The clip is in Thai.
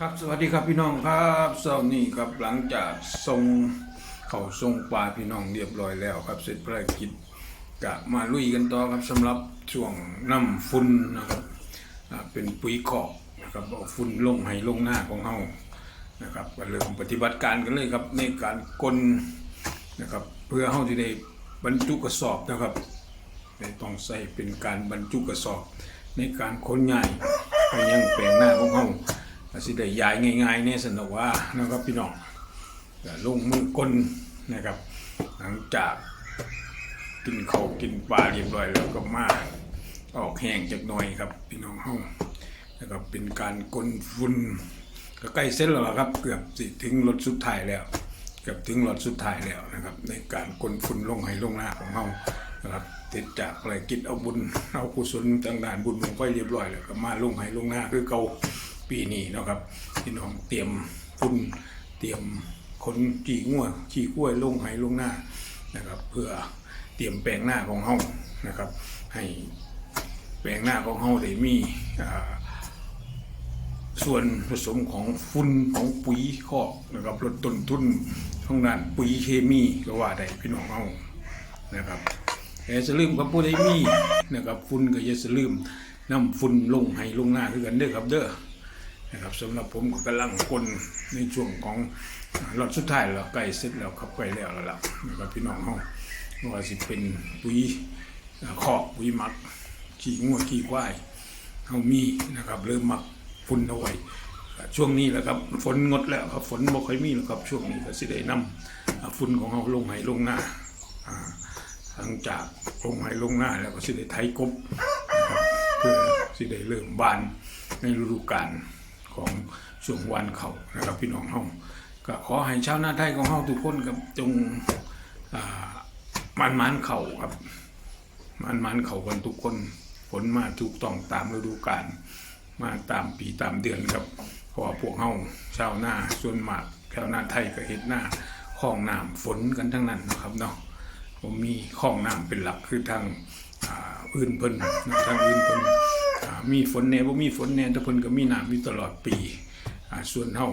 ครับสวัสดีครับพี่น้องครับเช้านี้ครับหลังจากส่งเขาส่งปลาพี่น้องเรียบร้อยแล้วครับเสร็จภารกิจกะมาลุยกันต่อครับสำหรับช่วงน้ำฝุ่นนะครับเป็นปุ๋ยขอกนะครับเอาฝุ่นลงให้ลงหน้าของเฮานะครับก็เริ่มปฏิบัติการกันเลยครับในการกลนะครับเพื่อเฮาจะได้บรรจุกระสอบนะครับต้องใส่เป็นการบรรจุกระสอบในการขนย้ายไปยังแปลงหน้า สิได้ย้ายง่ายๆเนี่ยสนุกว่านะครับพี่น้องลงมือกลนะครับ หลังจากกินข้าวกินปลาเรียบร้อยแล้วก็มาออกแห้งจากหน่อยครับ พี่น้องเฮานะครับเป็นการกลฝุ่นก็ใกล้เส้นแล้วครับ เกือบสิถึงรถสุดท้ายแล้ว เกือบถึงรถสุดท้ายแล้วนะครับ ในการกลฝุ่นลงให้ลงหน้าของเฮานะครับติดจากอะไรกิจเอาบุญเอากุศลต่างด่านบุญลงไปเรียบร้อยแล้วก็มาลงให้ลงหน้าคือเก่า ปีนี้นะครับพี่น้องเตรียมฝุ่นเตรียมขนขี่งัวขี่กล้วยลงให้ลงหน้านะครับ เพื่อเตรียมแปลงหน้าของเฮานะครับ ให้แปลงหน้าของเฮาได้มีส่วนผสมของฝุ่นของปุ๋ยคอกนะครับลดต้นทุนทางด้านปุ๋ยเคมีก็ว่าได้พี่น้องเอานะครับอย่าสลืมกับผู้ใดมีนะครับฝุ่นก็อย่าสลืมน้ำฝุ่นลงให้ลงหน้าคือกันเด้อครับเด้อ นะครับสำหรับผมก็กำลังคนในช่วงของรอดสุดท้ายแล้วใกล้เสร็จแล้วครับใกล้แล้วแล้วล่ะนะครับพี่น้องเฮาว่าสิเป็นปุ๋ยคอกปุ๋ยมักขี้งัวขี้ควายเขามีนะครับเริ่มมักฝุ่นเอาไว้ช่วงนี้แหละครับฝนงดแล้วครับฝนบ่ค่อยมีแล้วครับช่วงนี้ก็สิได้นำอ่าฝุ่นของเขาลงให้ลงหน้าหลังจากลงให้ลงหน้าแล้วก็สิได้ไถกบเพื่อสิได้เริ่มบานในฤดูกาล ของช่วงวันเขานะครับพี่น้องเฮาก็ขอให้ชาวนาไทยของเฮาทุกคนครับจงมันมันเขาครับมันมันเขากันทุกคนฝนมาถูกต้องตามฤดูกาลมาตามปีตามเดือนครับเพราะพวกเฮาชาวนาส่วนมากชาวนาไทยก็เฮ็ดหน้าคลองน้ำฝนกันทั้งนั้นนะครับเนาะผมมีคลองน้ำเป็นหลักคือทางอื่นเพิ่นทางอื่นเพิ่น มีฝนแน่บ่มีฝนแน่แต่เพิ่นก็มีน้ำอยู่ตลอดปีส่วนเฮา